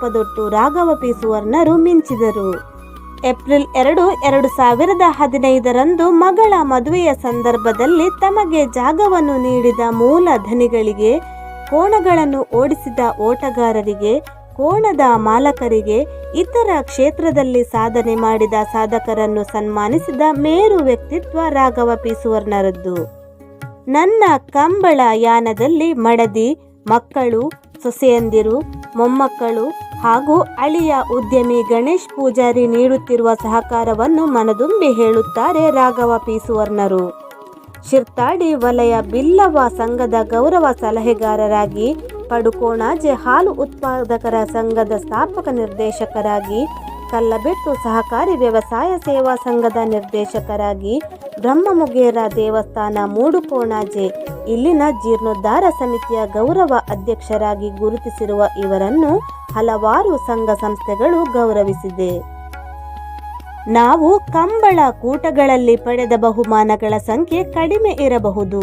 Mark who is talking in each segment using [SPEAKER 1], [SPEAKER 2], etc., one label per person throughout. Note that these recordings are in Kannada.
[SPEAKER 1] ಕೊಪ್ಪದೊಟ್ಟು ರಾಘವ ಪಿ ಸುವರ್ಣರು ಮಿಂಚಿದರು. ಏಪ್ರಿಲ್ ಎರಡು ಎರಡು ಸಾವಿರದ ಹದಿನೈದರಂದು ಮಗಳ ಮದುವೆಯ ಸಂದರ್ಭದಲ್ಲಿ ತಮಗೆ ಜಾಗವನ್ನು ನೀಡಿದ ಮೂಲ ಧನಿಗಳಿಗೆ, ಕೋಣಗಳನ್ನು ಓಡಿಸಿದ ಓಟಗಾರರಿಗೆ, ಕೋಣದ ಮಾಲಕರಿಗೆ, ಇತರ ಕ್ಷೇತ್ರದಲ್ಲಿ ಸಾಧನೆ ಮಾಡಿದ ಸಾಧಕರನ್ನು ಸನ್ಮಾನಿಸಿದ ಮೇರು ವ್ಯಕ್ತಿತ್ವ ರಾಘವ ಪಿ ಸುವರ್ಣರದ್ದು ನನ್ನ ಕಂಬಳ ಯಾನದಲ್ಲಿ ಮಡದಿ, ಮಕ್ಕಳು, ಸೊಸೆಯಂದಿರು, ಮೊಮ್ಮಕ್ಕಳು ಹಾಗೂ ಅಳಿಯ ಉದ್ಯಮಿ ಗಣೇಶ್ ಪೂಜಾರಿ ನೀಡುತ್ತಿರುವ ಸಹಕಾರವನ್ನು ಮನದುಂಬಿ ಹೇಳುತ್ತಾರೆ ರಾಘವ ಪಿ. ಸುವರ್ಣರು. ಶಿರ್ತಾಡಿ ವಲಯ ಬಿಲ್ಲವ ಸಂಘದ ಗೌರವ ಸಲಹೆಗಾರರಾಗಿ ಪಡುಕೋಣಾಜೆ ಹಾಲು ಉತ್ಪಾದಕರ ಸಂಘದ ಸ್ಥಾಪಕ ನಿರ್ದೇಶಕರಾಗಿ ಕಲ್ಲಬೆಟ್ಟು ಸಹಕಾರಿ ವ್ಯವಸಾಯ ಸೇವಾ ಸಂಘದ ನಿರ್ದೇಶಕರಾಗಿ ಬ್ರಹ್ಮಮುಗೇರ ದೇವಸ್ಥಾನ ಮೂಡುಕೋಣಾಜೆ ಇಲ್ಲಿನ ಜೀರ್ಣೋದ್ಧಾರ ಸಮಿತಿಯ ಗೌರವ ಅಧ್ಯಕ್ಷರಾಗಿ ಗುರುತಿಸಿರುವ ಇವರನ್ನು ಹಲವಾರು ಸಂಘ ಸಂಸ್ಥೆಗಳು ಗೌರವಿಸಿದೆ. ನಾವು ಕಂಬಳ ಕೂಟಗಳಲ್ಲಿ ಪಡೆದ ಬಹುಮಾನಗಳ ಸಂಖ್ಯೆ ಕಡಿಮೆ ಇರಬಹುದು.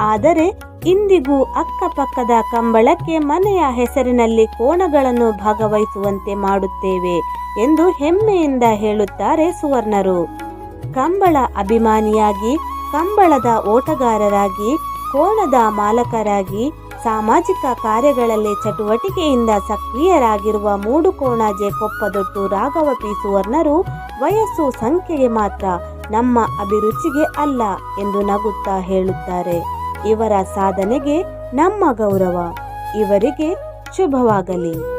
[SPEAKER 1] ಆದರೆ ಇಂದಿಗೂ ಅಕ್ಕಪಕ್ಕದ ಕಂಬಳಕ್ಕೆ ಮನೆಯ ಹೆಸರಿನಲ್ಲಿ ಕೋಣಗಳನ್ನು ಭಾಗವಹಿಸುವಂತೆ ಮಾಡುತ್ತೇವೆ ಎಂದು ಹೆಮ್ಮೆಯಿಂದ ಹೇಳುತ್ತಾರೆ ಸುವರ್ಣರು. ಕಂಬಳ ಅಭಿಮಾನಿಯಾಗಿ, ಕಂಬಳದ ಓಟಗಾರರಾಗಿ ಕೋಣದ ಮಾಲಕರಾಗಿ, ಸಾಮಾಜಿಕ ಕಾರ್ಯಗಳಲ್ಲಿ ಚಟುವಟಿಕೆಯಿಂದ ಸಕ್ರಿಯರಾಗಿರುವ ಮೂಡುಕೋಣಾಜೆ ಕೊಪ್ಪದೊಟ್ಟು ರಾಘವ ಪಿ. ಸುವರ್ಣರು ವಯಸ್ಸು ಸಂಖ್ಯೆಗೆ ಮಾತ್ರ ನಮ್ಮ ಅಭಿರುಚಿಗೆ ಅಲ್ಲ ಎಂದು ನಗುತ್ತಾ ಹೇಳುತ್ತಾರೆ. ಇವರ ಸಾಧನೆಗೆ ನಮ್ಮ ಗೌರವ. ಇವರಿಗೆ ಶುಭವಾಗಲಿ.